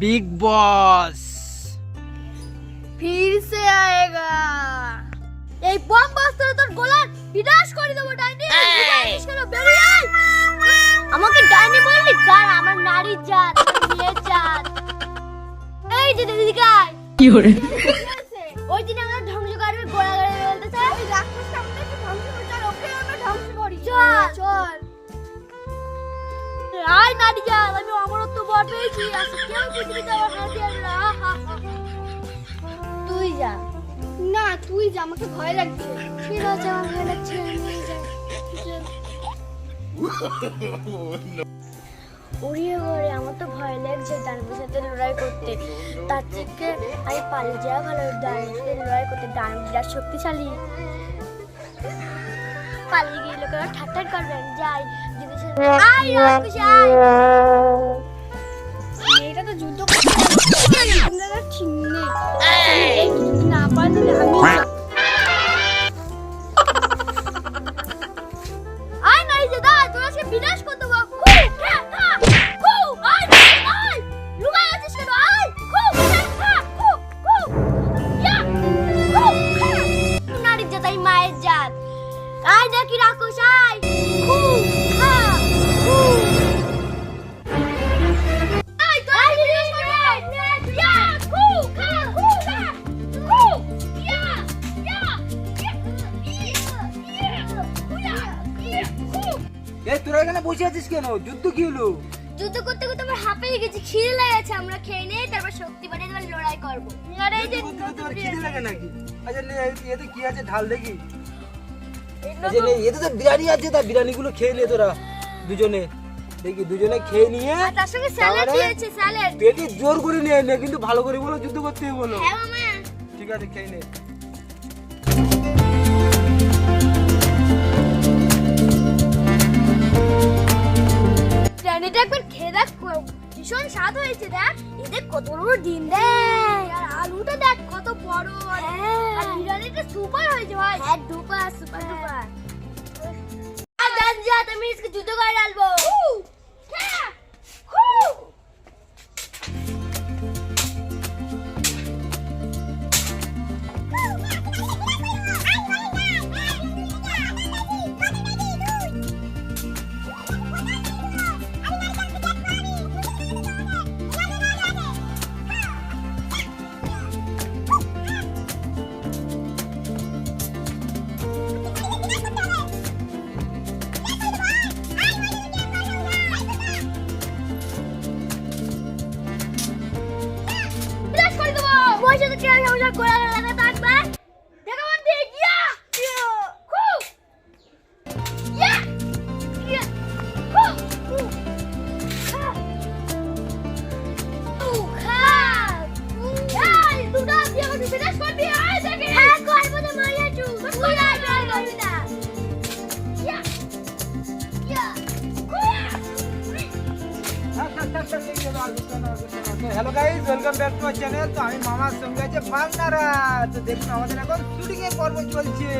Big বস ফির সে আয়েগা এই bomb বাস্তা তোর গোলার বিনাশ করে দেবো ডাইনি। বেরিয়ে আয়। আমাকে ডাইনি বললি? দাঁড়া আমার নারী জাত মেয়ে জাত। এই যে দিদিকে আয়। কি হরে ওই দিন আমরা ধ্বংস করবে গোড়া গোড়া বলতে চাই। ওই রাক্ষস আমাদের ধ্বংস করতে ওকে আমরা ধ্বংস করি। চল। চল। আয় নারী জাত আমি অমরত্ব বর পেয়েছি আজকে কেউ পৃথিবীতে আমার আনবে না। তুই যা। না তুই যা আমাকে ভয় লাগছে। ঠিক আছে আমার ভয় লাগছে যাই। উড়িয়ে ঘরে আমার তো ভয় লাগছে দানবের সাথে লড়াই করতে। তার থেকে আমি পালিয়ে যাওয়া ভালো দানবের সাথে লড়াই করতে। দানব বিরাট শক্তিশালী। পালিয়ে গিয়ে লোকেরা ঠাট্টার করবেন যাই যদি আয় আয়। ইয়া এই তোরা এখানে বসে আছিস কেন? যুদ্ধ কি হলো? যুদ্ধ করতে করতে আমার হাঁপিয়ে গেছি খিদে লেগেছে। আমরা খেয়ে নিয়ে তারপর শক্তি বাড়িয়ে দেবার লড়াই করব। যুদ্ধ খিদে লাগে নাকি? আচ্ছা এতে কি আছে? ঢাল দেখি। এতে তো বিরিয়ানি আছে তা বিরিয়ানি গুলো খেয়ে নে তোরা দুজনে। দেখি দুজনে খেয়ে নিয়ে তার সঙ্গে স্যালাড দিয়েছে স্যালাড পেটে জোর করে নিয়ে নে কিন্তু ভালো করে বলো যুদ্ধ করতে বলো। হ্যাঁ মামা। ঠিক আছে খেয়ে নে। প্রাণীটা একবার খেয়ে দেখ ভীষণ স্বাদ হয়েছে দেখ। এদের কত বড় ডিম দেখ। আর আলুটা দেখ কত বড়। আর বিরিয়ানিটা সুপার হয়েছে ভাই। হ্যাঁ সুপার পুলিশকে যুদ্ধ করে ডালবো। তো কেউ আমার hello guys welcome back to channel তো আমি মামার সঙ্গে আছে বাংলারা তো দেখুন আমাদের এখন শুটিং এর পর্ব চলছে।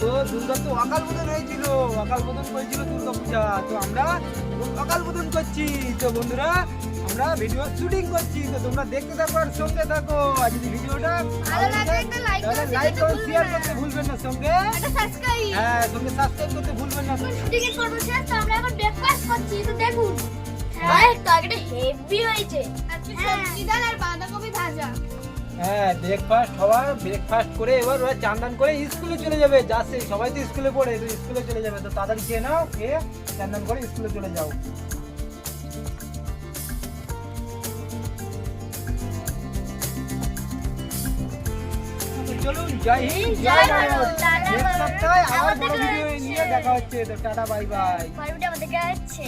তো দুর্গা তো অকাল বোধন হয়েছিল অকাল বোধন করেছিল দুর্গা পূজা। তো আমরা অকাল বোধন করছি। তো বন্ধুরা আমরা ভিডিও শুটিং করছি। তো তোমরা দেখতে থাকো আর সঙ্গে থাকো। আর যদি ভিডিওটা ভালো লাগে তাহলে লাইক করো শেয়ার। করতে ভুলবেন না সঙ্গে। সাবস্ক্রাইব হ্যাঁ সঙ্গে সাবস্ক্রাইব করতে ভুলবেন না। শুটিং এর পর্ব শেষ তো আমরা এখন ব্রেকফাস্ট করছি। তো দেখুন। হ্যাঁ তরকারিটা হেভি হয়েছে। সবজি ডাল আর বাঁধাকপি ভাজা। হ্যাঁ ব্রেকফাস্ট হওয়ার ব্রেকফাস্ট করে এবার ওরা চান্দান করে স্কুলে চলে যাবে যাচ্ছে সবাই তো স্কুলে পড়ে তো স্কুলে চলে যাবে। তো তাড়াতাড়ি খেয়ে নাও খেয়ে চান্দান করে স্কুলে চলে যাও। চলুন জয় হিন্দ জয় ভারত। নেক্সট সপ্তাহে আবার বড় দেখা ভিডিও হচ্ছে। নিয়ে দেখা হচ্ছে। তো টাটা বাই বাই আমাদের কাছে